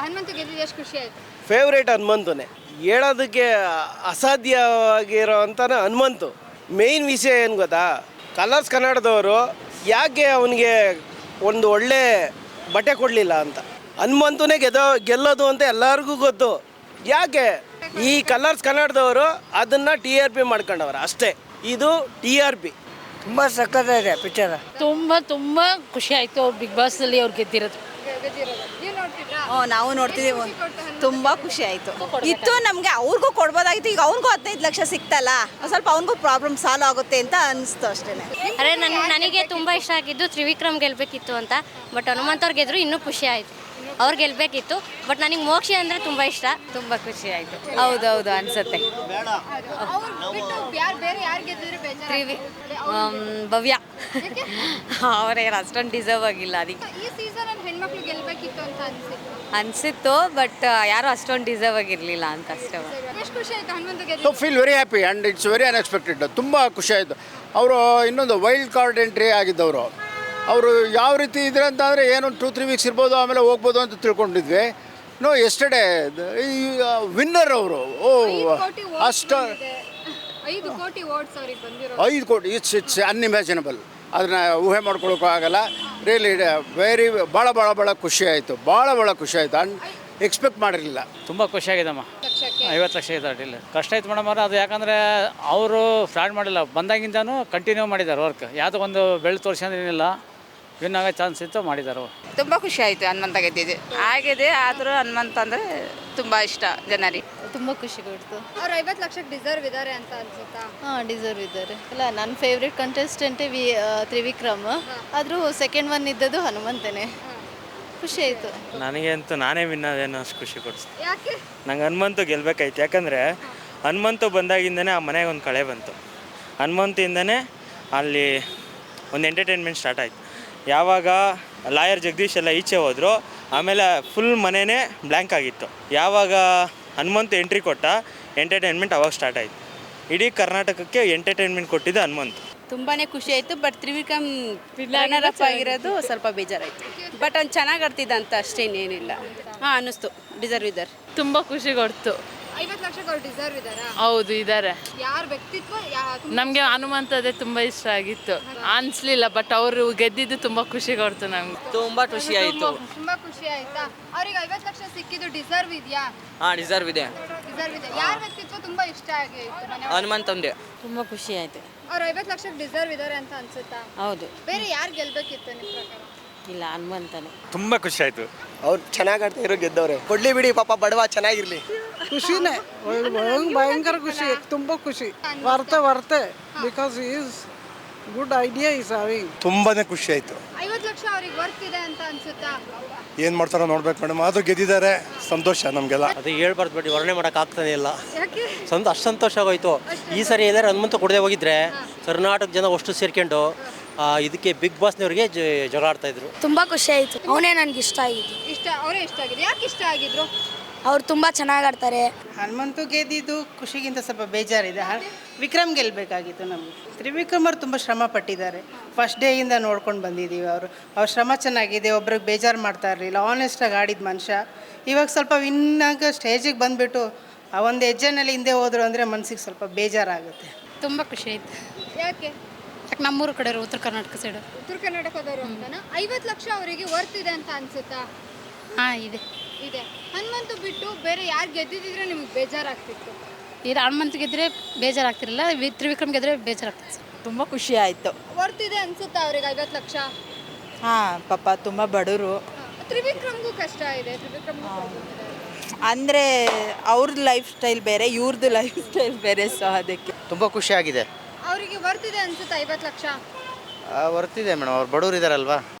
ಹನುಮಂತು ಗೆದ್ದಿದ್ದು ಎಷ್ಟು ಖುಷಿ ಆಯ್ತು? ಫೇವ್ರೇಟ್ ಹನುಮಂತನೇ. ಹೇಳೋದಕ್ಕೆ ಅಸಾಧ್ಯವಾಗಿರೋ ಅಂತಾನೆ ಹನುಮಂತು. ಮೇಯ್ನ್ ವಿಷಯ ಏನು ಗೊತ್ತಾ? ಕಲರ್ಸ್ ಕನ್ನಡದವರು ಯಾಕೆ ಅವನಿಗೆ ಒಂದು ಒಳ್ಳೆ ಬಟ್ಟೆ ಕೊಡಲಿಲ್ಲ ಅಂತ? ಹನುಮಂತನೇ ಗೆದ್ದೋ ಗೆಲ್ಲೋದು ಅಂತ ಎಲ್ಲರಿಗೂ ಗೊತ್ತು. ಯಾಕೆ? ಈ ಕಲರ್ಸ್ ಕನ್ನಡದವರು ಅದನ್ನು ಟಿ ಆರ್ ಪಿ ಮಾಡ್ಕೊಂಡವ್ರು ಅಷ್ಟೇ. ಇದು ಟಿ ಆರ್ ಪಿ ತುಂಬ ಸಕ್ಕತ್ತಾಗಿದೆ ಪಿಕ್ಚರ್ ತುಂಬ ತುಂಬ ಖುಷಿ ಆಯಿತು ಬಿಗ್ ಬಾಸಲ್ಲಿ ಅವ್ರು ಗೆದ್ದಿರೋದು. ಹ್ಞೂ ನಾವು ನೋಡ್ತಿದ್ದೀವಿ. ತುಂಬ ಖುಷಿ ಆಯಿತು. ಇತ್ತು ನಮಗೆ ಅವ್ರಿಗೂ ಕೊಡ್ಬೋದಾಗಿತ್ತು. ಈಗ ಅವ್ರಿಗೂ ಹದಿನೈದು ಲಕ್ಷ ಸಿಕ್ತಲ್ಲ ಸ್ವಲ್ಪ ಅವ್ನಿಗೂ ಪ್ರಾಬ್ಲಮ್ ಸಾಲ್ವ್ ಆಗುತ್ತೆ ಅಂತ ಅನಿಸ್ತು ಅಷ್ಟೇ. ಅರೆ ನನ್ ನನಗೆ ತುಂಬ ಇಷ್ಟ ಆಗಿದ್ದು ತ್ರಿವಿಕ್ರಮ್ ಗೆಲ್ಬೇಕಿತ್ತು ಅಂತ. ಬಟ್ ಹನುಮಂತ್ ಅವ್ರು ಗೆದ್ರು ಇನ್ನೂ ಖುಷಿ ಆಯಿತು. ಅವ್ರು ಗೆಲ್ಬೇಕಿತ್ತು. ಬಟ್ ನನಗೆ ಮೋಕ್ಷಿ ಅಂದರೆ ತುಂಬ ಇಷ್ಟ. ತುಂಬ ಖುಷಿ ಆಯಿತು. ಹೌದೌದು ಅನಿಸುತ್ತೆ. ತ್ರಿವಿ ಬಿಟ್ಟು ಬೇರೆ ಯಾರು ಗೆದ್ದಿದ್ರೆ ಬೇಜಾರು ಭವ್ಯ. ಅವ್ರೇನು ಅಷ್ಟೊಂದು ಡಿಸರ್ವ್ ಆಗಿಲ್ಲ ಅದಕ್ಕೆ. ಅಂತ ಅನ್ಸಿತ್ತು? ಅನಿಸಿತ್ತು ಬಟ್ ಯಾರೂ ಅಷ್ಟೊಂದು ಡಿಸರ್ವ್ ಆಗಿರಲಿಲ್ಲ ಅಂತ ಅಷ್ಟೇ ಎಷ್ಟು ಖುಷಿ ಆಯ್ತು ಹನುಮಂತ ಗೆದ್ದ so feel very happy and it's very unexpected ತುಂಬ ಖುಷಿ ಆಯಿತು. ಅವರು ಇನ್ನೊಂದು ವೈಲ್ಡ್ ಕಾರ್ಡ್ ಎಂಟ್ರಿ ಆಗಿದ್ದವರು. ಅವರು ಯಾವ ರೀತಿ ಇದ್ರೆ ಅಂತ ಅಂದರೆ ಏನು ಟೂ ತ್ರೀ ವೀಕ್ಸ್ ಇರ್ಬೋದು ಆಮೇಲೆ ಹೋಗ್ಬೋದು ಅಂತ ತಿಳ್ಕೊಂಡಿದ್ವಿ. ನೋ ಎಸ್ಟರ್ಡೇ ವಿನ್ನರ್ ಅವರು. ಓ ಕೋಟಿ ಅಷ್ಟ ಐದು ಕೋಟಿ ಓಟ್ಸ್ ಅವ್ರಿಗೆ ಬಂದಿರೋ ಐದು ಕೋಟಿ ಇಟ್ಸ್ ಇಟ್ಸ್ ಅನ್ಇಮ್ಯಾಜಿನಬಲ್ ಅದನ್ನ ಊಹೆ ಮಾಡ್ಕೊಳ್ಳೋಕ್ಕೂ ಆಗಲ್ಲ. ರಿಯಲಿ ವೆರಿ ಭಾಳ ಭಾಳ ಭಾಳ ಖುಷಿ ಆಯಿತು. ಭಾಳ ಭಾಳ ಖುಷಿ ಆಯಿತು. ಅನ್ ಎಕ್ಸ್ಪೆಕ್ಟ್ ಮಾಡಿರಲಿಲ್ಲ. ತುಂಬ ಖುಷಿಯಾಗಿದೆಮ್ಮ ಐವತ್ತು ಲಕ್ಷ ಇದೆ ಅಡ್ಡಿಲ್ಲ. ಕಷ್ಟ ಆಯ್ತು ಮೇಡಮ್ ಅವ್ರು. ಅದು ಯಾಕಂದರೆ ಅವರು ಫ್ರಾಡ್ ಮಾಡಿಲ್ಲ. ಬಂದಾಗಿಂದನೂ ಕಂಟಿನ್ಯೂ ಮಾಡಿದ್ದಾರೆ ವರ್ಕ್ ಯಾವುದೋ ಒಂದು ಬೆಳೆ ತೋರಿಸೋದೇನಿಲ್ಲ ವಿನ್ ಆಗೋ ಚಾನ್ಸ್ ಇತ್ತು ಮಾಡಿದ್ದಾರೆ ಅವ್ರು. ತುಂಬ ಖುಷಿ ಆಯಿತು ಹನುಮಂತ ಗೆದ್ದಿದೆ ಆಗಿದೆ ಆದರೂ ಹನುಮಂತ ಅಂದರೆ ತುಂಬ ಇಷ್ಟ ಜನರಿಗೆ. ತುಂಬ ಖುಷಿ ಕೊಡ್ತು. ಅವ್ರು ಐವತ್ತು ಲಕ್ಷಕ್ಕೆ ಡಿಸರ್ವ್ ಇದ್ದಾರೆ ಅಂತ ಅನ್ಸುತ್ತಾ? ಹಾಂ ಡಿಸರ್ವ್ ಇದ್ದಾರೆ. ಅಲ್ಲ ನನ್ನ ಫೇವ್ರೆಟ್ ಕಂಟೆಸ್ಟೆಂಟ್ ವಿ ತ್ರಿವಿಕ್ರಮ್. ಆದರೂ ಸೆಕೆಂಡ್ ಒನ್ ಇದ್ದದ್ದು ಹನುಮಂತನೇ. ಖುಷಿ ಆಯಿತು. ನನಗೆ ಅಂತೂ ನಾನೇ ವಿನ್ ಅದೇನೋ ಅಷ್ಟು ಖುಷಿ ಕೊಡಿಸ್ತು. ಯಾಕೆ? ನಂಗೆ ಹನುಮಂತು ಗೆಲ್ಬೇಕಾಯ್ತು. ಯಾಕಂದರೆ ಹನುಮಂತು ಬಂದಾಗಿಂದನೇ ಆ ಮನೆಗೆ ಒಂದು ಕಳೆ ಬಂತು. ಹನುಮಂತಿಂದನೇ ಅಲ್ಲಿ ಒಂದು ಎಂಟರ್ಟೈನ್ಮೆಂಟ್ ಸ್ಟಾರ್ಟ್ ಆಯಿತು. ಯಾವಾಗ ಲಾಯರ್ ಜಗದೀಶ್ ಎಲ್ಲ ಈಚೆ ಹೋದರು ಆಮೇಲೆ ಫುಲ್ ಮನೆಯೇ ಬ್ಲ್ಯಾಂಕ್ ಆಗಿತ್ತು. ಯಾವಾಗ ಹನುಮಂತು ಎಂಟ್ರಿ ಕೊಟ್ಟ ಎಂಟರ್ಟೈನ್ಮೆಂಟ್ ಅವಾಗ ಸ್ಟಾರ್ಟ್ ಆಯಿತು. ಇಡೀ ಕರ್ನಾಟಕಕ್ಕೆ ಎಂಟರ್ಟೈನ್ಮೆಂಟ್ ಕೊಟ್ಟಿದ್ದು ಹನುಮಂತ್. ತುಂಬಾ ಖುಷಿ ಆಯಿತು ಬಟ್ ತ್ರಿವಿಕ್ರಮ್ ರನ್ನರ್ ಅಪ್ ಆಗಿರೋದು ಸ್ವಲ್ಪ ಬೇಜಾರಾಯಿತು. ಬಟ್ ಅವ್ನು ಚೆನ್ನಾಗಿ ಆಡ್ತಿದ್ದಂತ ಅಷ್ಟೇನೇನಿಲ್ಲ ಹಾಂ ಅನ್ನಿಸ್ತು. ಡಿಸರ್ವ್ ಇದ್ದಾರೆ ತುಂಬ ಖುಷಿ ಕೊಡ್ತು. ಐವತ್ತು ಲಕ್ಷಕ್ಕೆ ಅವ್ರು ಡಿಸರ್ವ್ ಇದ್ದಾರಾ? ಹೌದು ಇದ್ದಾರೆ ಯಾರ ವ್ಯಕ್ತಿತ್ವ? ನಮಗೆ ಹನುಮಂತದೇ ತುಂಬ ಇಷ್ಟ ಆಗಿತ್ತು. ಅನ್ಸ್ಲಿಲ್ಲ ಬಟ್ ಅವರು ಗೆದ್ದಿದ್ದು ತುಂಬಾ ಖುಷಿ ಕೊಡ್ತು ನಮ್ಗೆ. ತುಂಬ ಖುಷಿ ಆಯಿತು. ತುಂಬಾ ಖುಷಿ ಆಯ್ತಾ? ಅವ್ರಿಗೆ ಐವತ್ತು ಲಕ್ಷ ಸಿಕ್ಕಿದ್ದು ಡಿಸರ್ವ್ ಇದೆಯಾ? ಹಾಂ ಡಿಸರ್ವ್ ಇದೆ. ಡಿಸರ್ವ್ ಇದೆ. ಯಾರ ವ್ಯಕ್ತಿತ್ವ ತುಂಬಾ ಇಷ್ಟ ಆಗಿತ್ತು ಹನುಮಂತ ಹನುಮಂತ್ ಒಂದೇ ತುಂಬ ಖುಷಿ ಆಯ್ತು. ಅವ್ರು ಐವತ್ತು ಲಕ್ಷಕ್ಕೆ ಡಿಸರ್ವ್ ಇದ್ದಾರೆ ಅಂತ ಅನ್ಸುತ್ತಾ? ಹೌದು. ಬೇರೆ ಯಾರು ಗೆಲ್ಬೇಕಿತ್ತು ನಿಮ್ಮ ಪ್ರಕಾರ? ಇಲ್ಲ ಹನುಮಂತನೇ. ತುಂಬಾ ಖುಷಿ ಆಯ್ತು. ಅವ್ರು ಚೆನ್ನಾಗಿ ಆಡ್ತಾ ಇರೋ ಗೆದ್ದವ್ರೆ. ಕೊಡ್ಲಿ ಬಿಡಿ ಪಾಪ ಬಡವ ಚೆನ್ನಾಗಿರ್ಲಿ. ಖುಷಿನೇ. ಭಯಂಕರ ಖುಷಿ ತುಂಬ ಖುಷಿ. Worthy worthy because is good idea is having ತುಂಬಾ ಖುಷಿ ಆಯಿತು. ಐವತ್ತು ಲಕ್ಷ ಅವ್ರಿಗೆ ವರ್ತ್ ಇದೆ ಅಂತ ಅನ್ಸುತ್ತಾ? ಏನು ಮಾಡ್ತಾರೋ ನೋಡ್ಬೇಕು ಮೇಡಮ್. ಅದು ಗೆದ್ದಿದ್ದಾರೆ ಸಂತೋಷ ನಮಗೆಲ್ಲ. ಅದೇ ಹೇಳ್ಬಾರ್ದು ಬಿಡಿ ವರ್ಣೆ ಮಾಡೋಕೆ ಆಗ್ತಾನೆ ಇಲ್ಲ. ಯಾಕೆ? ಸಂತ ಅಷ್ಟು ಸಂತೋಷ ಆಗೋಯ್ತು. ಈ ಸರಿ ಎಲ್ಲರೂ ಹನುಮಂತ ಕೊಡದೆ ಹೋಗಿದ್ರೆ ಕರ್ನಾಟಕ ಜನ ಅಷ್ಟು ಸೇರ್ಕೊಂಡು ಆ, ಇದಕ್ಕೆ ಬಿಗ್ ಬಾಸ್ನವ್ರಿಗೆ ಜಗಳ ಆಡ್ತಾ ಇದ್ರು. ತುಂಬಾ ಖುಷಿ ಆಯ್ತು. ಅವನೇ ನನ್ಗೆ ಇಷ್ಟ ಆಗಿದ್ದು. ಇಷ್ಟ ಅವರೇ ಇಷ್ಟ ಆಗಿದೆ ಯಾಕೆ ಇಷ್ಟ ಆಗಿದ್ರು? ಅವ್ರು ತುಂಬ ಚೆನ್ನಾಗಿ ಆಡ್ತಾರೆ. ಹನುಮಂತು ಗೆದ್ದಿದ್ದು ಖುಷಿಗಿಂತ ಸ್ವಲ್ಪ ಬೇಜಾರಿದೆ. ಹ- ವಿಕ್ರಮ್ ಗೆಲ್ಲಬೇಕಾಗಿತ್ತು ನಮಗೆ. ತ್ರಿವಿಕ್ರಮ್ ಅವರು ತುಂಬ ಶ್ರಮ ಪಟ್ಟಿದ್ದಾರೆ. ಫಸ್ಟ್ ಡೇಯಿಂದ ನೋಡ್ಕೊಂಡು ಬಂದಿದ್ದೀವಿ ಅವರು. ಅವ್ರ ಶ್ರಮ ಚೆನ್ನಾಗಿದೆ ಒಬ್ರಿಗೆ ಬೇಜಾರು ಮಾಡ್ತಾ ಇರಲಿಲ್ಲ. ಆನೆಸ್ಟಾಗಿ ಆಡಿದ ಮನುಷ್ಯ. ಇವಾಗ ಸ್ವಲ್ಪ ವಿನ್ನಾಗ ಸ್ಟೇಜಿಗೆ ಬಂದುಬಿಟ್ಟು ಆ ಒಂದು ಹೆಜ್ಜೆನಲ್ಲಿ ಹಿಂದೆ ಹೋದ್ರು ಅಂದರೆ ಮನಸ್ಸಿಗೆ ಸ್ವಲ್ಪ ಬೇಜಾರಾಗುತ್ತೆ. ತುಂಬ ಖುಷಿ ಆಯ್ತು. ಯಾಕೆ? ಯಾಕೆ ನಮ್ಮೂರು ಕಡೆ ಉತ್ತರ ಕರ್ನಾಟಕ ಸೈಡು ಉತ್ತರ ಕರ್ನಾಟಕದವರು ಅಂತನಾ? ಐವತ್ತು ಲಕ್ಷ ಅವರಿಗೆ ವರ್ತ್ ಇದೆ ಅಂತ ಅನ್ಸುತ್ತಾ? ಹಾಂ ಇದೆ. ಇದೆ. ಹನುಮಂತು ಬಿಟ್ಟು ಬೇರೆ ಯಾರು ಗೆದ್ದಿದ್ರೆ ನಿಮ್ಗೆ ಬೇಜಾರಾಗ್ತಿತ್ತು? ಇದು ಹನುಮಂತ ಗೆದ್ರೆ ಬೇಜಾರಾಗ್ತಿರಲ್ಲ ವಿ- ತ್ರಿವಿಕ್ರಮ್ ಗೆದ್ರೆ ಬೇಜಾರಾಗ್ತಿತ್ತು. ತುಂಬ ಖುಷಿ ಆಯಿತು. ವರ್ತಿದೆ ಅನ್ಸುತ್ತಾ ಅವ್ರಿಗೆ ಐವತ್ತು ಲಕ್ಷ? ಹಾಂ ಪಾಪ ತುಂಬ ಬಡವರು. ತ್ರಿವಿಕ್ರಮ್ಗೂ ಕಷ್ಟ ಇದೆ ತ್ರಿವಿಕ್ರಮ್ಗೂ problem ಇದೆ. ಅಂದರೆ ಅವ್ರದ್ದು ಲೈಫ್ ಸ್ಟೈಲ್ ಬೇರೆ ಇವ್ರದ್ದು ಲೈಫ್ ಸ್ಟೈಲ್ ಬೇರೆ ಸೊ ಅದಕ್ಕೆ. ತುಂಬ ಖುಷಿಯಾಗಿದೆ ಅವರಿಗೆ ವರ್ತ್ ಇದೆ ಅನ್ಸುತ್ತಾ ಐವತ್ತು ಲಕ್ಷ? ವರ್ತಿದೆ ಮೇಡಮ್ ಅವ್ರು ಬಡವ್ರು ಇದ್ದಾರಲ್ವಾ